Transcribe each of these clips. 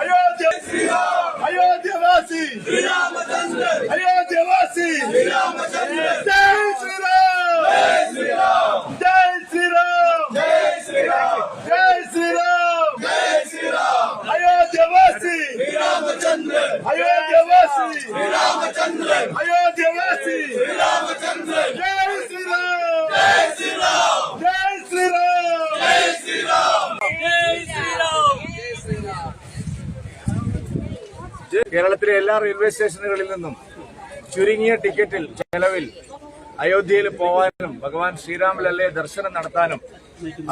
ಅಯೋಧ್ಯೆ ಅಯೋಧ್ಯವಾಸಿ ಅಯೋಧ್ಯವಾಸಿ ಜೈ ಶ್ರೀರಾಮ್ ಜೈ ಶ್ರೀರಾಮ್ ಜೈ ಶ್ರೀರಾಮ್ ಅಯೋಧ್ಯವಾಸಿ ಅಯೋಧ್ಯವಾಸಿ ಅಯೋಧ್ಯ എല്ലാ റെയിൽവേ സ്റ്റേഷനുകളിൽ നിന്നും ചുരുങ്ങിയ ടിക്കറ്റിൽ ചെലവിൽ അയോധ്യയിൽ പോവാനും ഭഗവാൻ ശ്രീരാമലല്ലെ ദർശനം നടത്താനും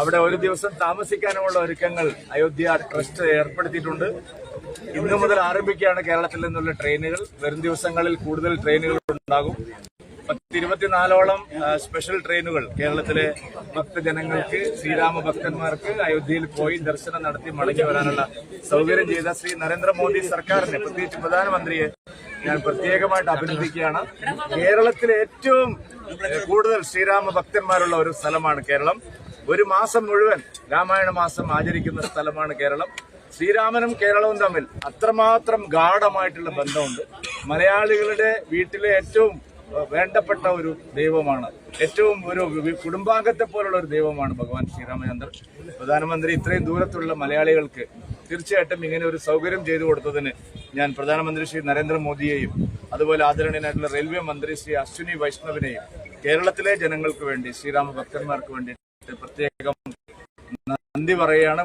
അവിടെ ഒരു ദിവസം താമസിക്കാനുമുള്ള ഒരുക്കങ്ങൾ അയോധ്യ ട്രസ്റ്റ് ഏർപ്പെടുത്തിയിട്ടുണ്ട്. ഇന്നു മുതൽ ആരംഭിക്കുകയാണ് കേരളത്തിൽ നിന്നുള്ള ട്രെയിനുകൾ. വരും ദിവസങ്ങളിൽ കൂടുതൽ ട്രെയിനുകൾ ഉണ്ടാകും. പത്തിരുപത്തിനാലോളം ആ, സ്പെഷ്യൽ ട്രെയിനുകൾ കേരളത്തിലെ ഭക്തജനങ്ങൾക്ക് ശ്രീരാമ ഭക്തന്മാർക്ക് അയോധ്യയിൽ പോയി ദർശനം നടത്തി മടങ്ങി വരാനുള്ള സൗകര്യം ചെയ്ത ശ്രീ നരേന്ദ്രമോദി സർക്കാരിനെ പ്രത്യേകിച്ച് പ്രധാനമന്ത്രിയെ ഞാൻ പ്രത്യേകമായിട്ട് അഭിനന്ദിക്കുകയാണ്. കേരളത്തിലെ ഏറ്റവും കൂടുതൽ ശ്രീരാമ ഭക്തന്മാരുള്ള ഒരു സ്ഥലമാണ് കേരളം. ഒരു മാസം മുഴുവൻ രാമായണ മാസം ആചരിക്കുന്ന സ്ഥലമാണ് കേരളം. ശ്രീരാമനും കേരളവും തമ്മിൽ അത്രമാത്രം ഗാഠമായിട്ടുള്ള ബന്ധമുണ്ട്. മലയാളികളുടെ വീട്ടിലെ ഏറ്റവും വേണ്ടപ്പെട്ട ഒരു ദൈവമാണ്. ഏറ്റവും ഒരു കുടുംബാംഗത്തെ പോലുള്ള ഒരു ദൈവമാണ് ഭഗവാൻ ശ്രീരാമചന്ദ്രൻ. പ്രധാനമന്ത്രി ഇത്രയും ദൂരത്തുള്ള മലയാളികൾക്ക് തീർച്ചയായിട്ടും ഇങ്ങനെ ഒരു സൗകര്യം ചെയ്തു കൊടുത്തതിന് ഞാൻ പ്രധാനമന്ത്രി ശ്രീ നരേന്ദ്രമോദിയെയും അതുപോലെ ആദരണീയനായിട്ടുള്ള റെയിൽവേ മന്ത്രി ശ്രീ അശ്വിനി വൈഷ്ണവിനെയും കേരളത്തിലെ ജനങ്ങൾക്ക് വേണ്ടി ശ്രീരാമ ഭക്തന്മാർക്ക് വേണ്ടി പ്രത്യേകം നന്ദി പറയുകയാണ്